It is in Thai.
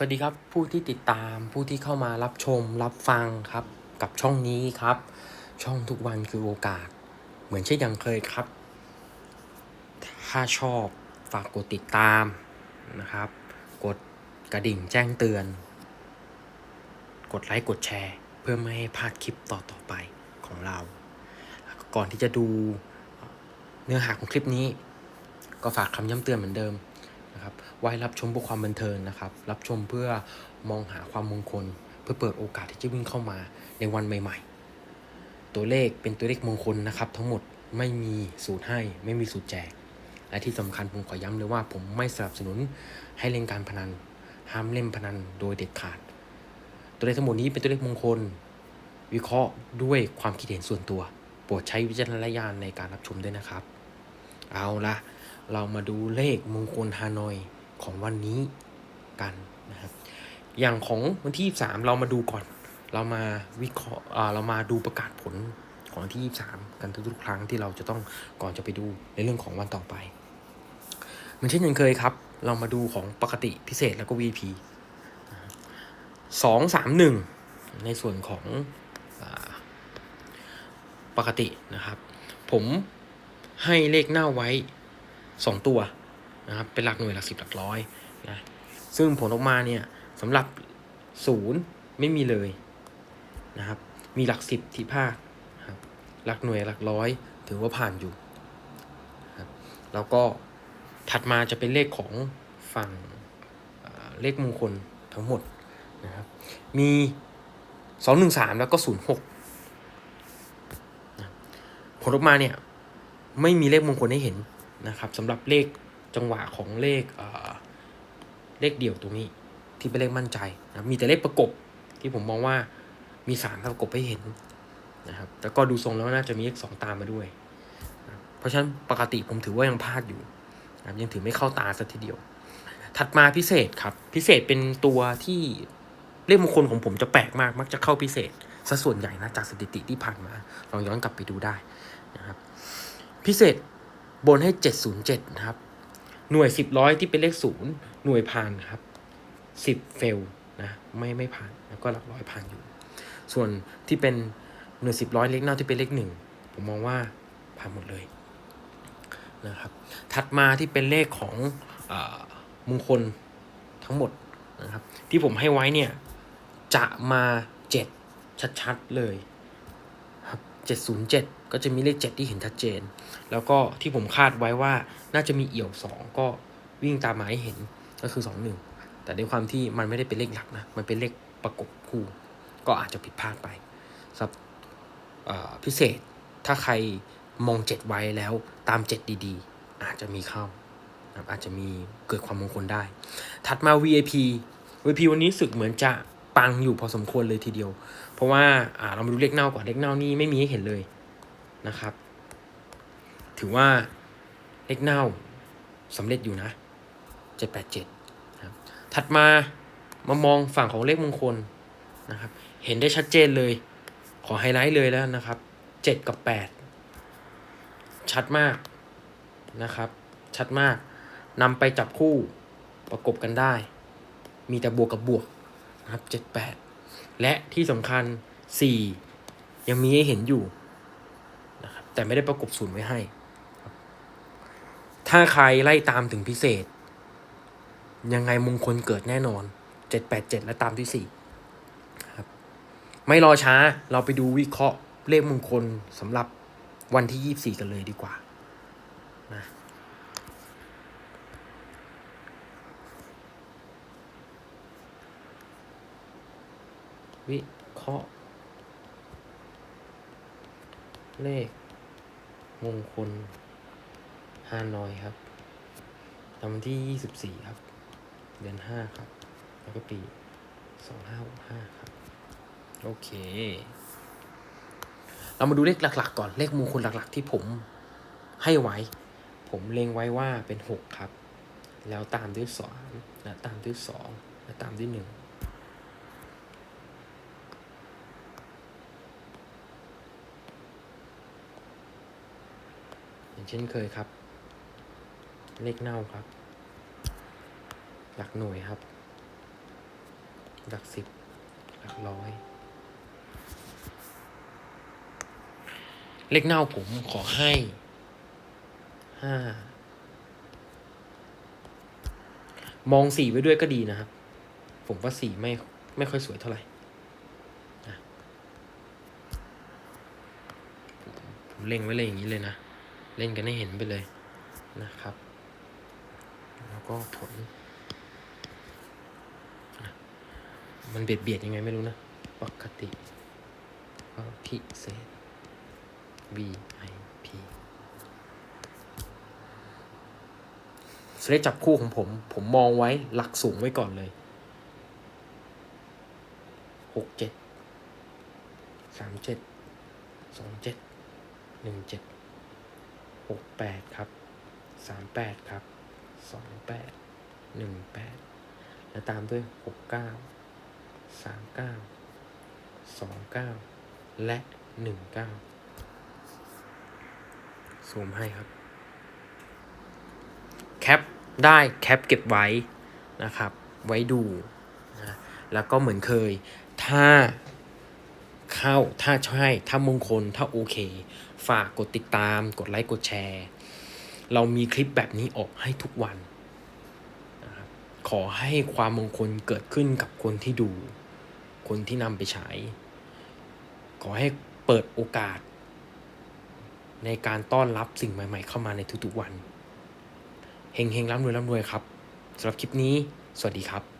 สวัสดีครับผู้ที่ติดตามผู้ที่เข้ามารับชมรับฟังครับ กับช่องนี้ครับ ช่องทุกวันคือโอกาส เหมือนเช่นอยังเคยครับ ถ้าชอบฝากกดติดตามนะครับ กดกระดิ่งแจ้งเตือน กดไลค์กดแชร์ เพื่อไม่ให้พลาดคลิปต่อๆไปของเรา ก่อนที่จะดูเนื้อหาของคลิปนี้ ก็ฝากคำย้ำเตือนเหมือนเดิม ไว้รับชมเพื่อความบันเทิงนะครับ รับชมเพื่อมองหาความมงคล เพื่อเปิดโอกาสที่จะวิ่งเข้ามาในวันใหม่ ๆ ตัวเลขเป็นตัวเลขมงคลนะครับ ทั้งหมดไม่มีสูตรให้ไม่มีสูตรแจก และที่สำคัญผมขอย้ำเลยว่า ผมไม่สนับสนุนให้เล่นการพนัน ห้ามเล่นพนันโดยเด็ดขาด ตัวเลขทั้งหมดนี้เป็นตัวเลขมงคล วิเคราะห์ด้วยความคิดเห็นส่วนตัว โปรดใช้วิจารณญาณในการรับชมด้วยนะครับ เอาละเรามาดูเลขมงคลฮานอย ของวันนี้กันนะครับ อย่างของวันที่ 23 เรามาดูก่อน เรามาวิเคราะห์อ่าเรามาดูประกาศผลของวันที่ 23 กันทุกๆครั้งที่เราจะต้องก่อนจะไปดูในเรื่องของวันต่อไปเหมือนเช่นยังเคยครับ เรามาดูของปกติพิเศษแล้วก็ VP สองสามหนึ่งในส่วนของอปกตินะครับ ผมให้เลขหน้าไว้สองตัว นะครับเป็นหลักหน่วยหลักสิบหลักร้อยนะซึ่งผลออกมาเนี่ยสำหรับศูนย์ไม่มีเลยนะครับมีหลักสิบที่ภาคนะครับหลักหน่วยหลักร้อยถือว่าผ่านอยู่นะครับแล้วก็ถัดมาจะเป็นเลขของฝั่งเลขมงคลทั้งหมดนะครับมีสองหนึ่งสามแล้วก็ศูนย์หกผลออกมาเนี่ยไม่มีเลขมงคลให้เห็นนะครับสำหรับเลข จังหวะของเลขเเลขเดี่ยวตรงนี้ ที่เป็นเลขมั่นใจนะมีแต่เลขประกบที่ผมมองว่ามีสามประกบให้เห็นนะครับแล้วก็ดูทรงแล้วน่าจะมีเลขสองตามมาด้วยนะเพราะฉะนั้นปกติผมถือว่ายังพลาดอยู่นะยังถือไม่เข้าตาสักทีเดียว ถัดมาพิเศษครับ พิเศษเป็นตัวที่เลขมงคลของผมจะแปลกมากมักจะเข้าพิเศษซะส่วนใหญ่นะจากสถิติที่ผ่านมาลองย้อนกลับไปดูได้นะครับ พิเศษบนให้ 707 นะครับ หน่วย10ร้อยที่เป็นเลขศูนย์หน่วยผ่านครับ10เฟลนะไม่ไม่ผ่านแล้วก็หลักร้อยผ่านอยู่ ส่วนที่เป็นหน่วย10ร้อยเลขเน่าที่เป็นเลขหนึ่งผมมองว่าผ่านหมดเลยนะครับถัดมาที่เป็นเลขของอมงคลทั้งหมดนะครับที่ผมให้ไว้เนี่ยจะมา7ชัดๆเลย 707 ก็จะมีเลข 7 ที่เห็นชัดเจน แล้วก็ที่ผมคาดไว้ว่าน่าจะมีเอี่ยว 2 ก็วิ่งตามมาให้เห็นก็คือ 2 1 แต่ด้วยความที่มันไม่ได้เป็นเลขหลักนะ มันเป็นเลขประกบคู่ ก็อาจจะผิดพลาดไปสำหรับพิเศษถ้าใครมอง7ไว้แล้วตาม7ดีๆ อาจจะมีเข้า อาจจะมีเกิดความมงคลได้ ถัดมา VIP VIP วันนี้สึกเหมือนจะปังอยู่พอสมควรเลยทีเดียว เพราะว่าเรามาดูเลขเน่าก่อนเลขเน่านี่ไม่มีให้เห็นเลยนะครับ ถือว่าเลขเน่าสำเร็จอยู่นะเจ็ดแปดเจ็ดครับถัดมามามองฝั่งของเลขมงคลนะครับ เห็นได้ชัดเจนเลย ขอไฮไลท์เลยแล้วนะครับเจ็ดกับแปดชัดมากนะครับ ชัดมากนำไปจับคู่ประกบกันได้ มีแต่บวกกับบวกนะครับเจ็ดแปด และที่สำคัญสี่ยังมีให้เห็นอยู่นะครับแต่ไม่ได้ประกบศูนย์ไว้ให้ ถ้าใครไล่ตามถึงพิเศษ ยังไงมงคลเกิดแน่นอนเจ็ดแปดเจ็ดและตามที่สี่ครับ ไม่รอช้าเราไปดูวิเคราะห์เลขมงคลสำหรับวันที่ยี่สี่กันเลยดีกว่า วิเคราะห์ เลข มงคลฮานอยครับตามวันที่ยี่สิบสี่ครับ เดือนห้าครับ แล้วก็ปีสองห้าหกห้าครับ โอเค เรามาดูเลขหลัก ๆ ก่อนเลขมงคลหลัก ๆ ที่ผมให้ไว้ ผมเล็งไว้ว่าเป็นหกครับ แล้วตามด้วยสองและตามด้วยสองและตามด้วยหนึ่ง อย่าง เช่นเคยครับ เลขเน่าครับ หลักหน่วยครับ หลักสิบ หลักร้อย เลขเน่าผมขอให้ห้ามองสีไว้ด้วยก็ดีนะครับ ผมว่าสีไม่ไม่ค่อยสวยเท่าไหร่ผมเล็งไว้เลยอย่างนี้เลยนะ เล่นกันให้เห็นไปเลยนะครับ แล้วก็ผล มันเบียดเบียดยังไงไม่รู้นะ ปกติก็พิเศษ VIP สเลดจับคู่ของผม ผมมองไว้หลักสูงไว้ก่อนเลยหกเจ็ดสามเจ็ดสองเจ็ดหนึ่งเจ็ด หกแปดครับสามแปดครับสองแปดหนึ่งแปดแล้วตามด้วยหกเก้าสามเก้าสองเก้าและหนึ่งเก้าซูมให้ครับ แคปได้แคปเก็บไว้นะครับ ไว้ดูนะแล้วก็เหมือนเคย ถ้า เข้า ถ้าใช่ ถ้ามงคล ถ้าโอเค ฝากกดติดตาม กดไลค์ กดแชร์ เรามีคลิปแบบนี้ออกให้ทุกวัน ขอให้ความมงคลเกิดขึ้นกับคนที่ดู คนที่นำไปใช้ ขอให้เปิดโอกาส ในการต้อนรับสิ่งใหม่ ๆ เข้ามาในทุกๆวัน เฮงๆร่ำรวยร่ำรวยครับสำหรับคลิปนี้ สวัสดีครับ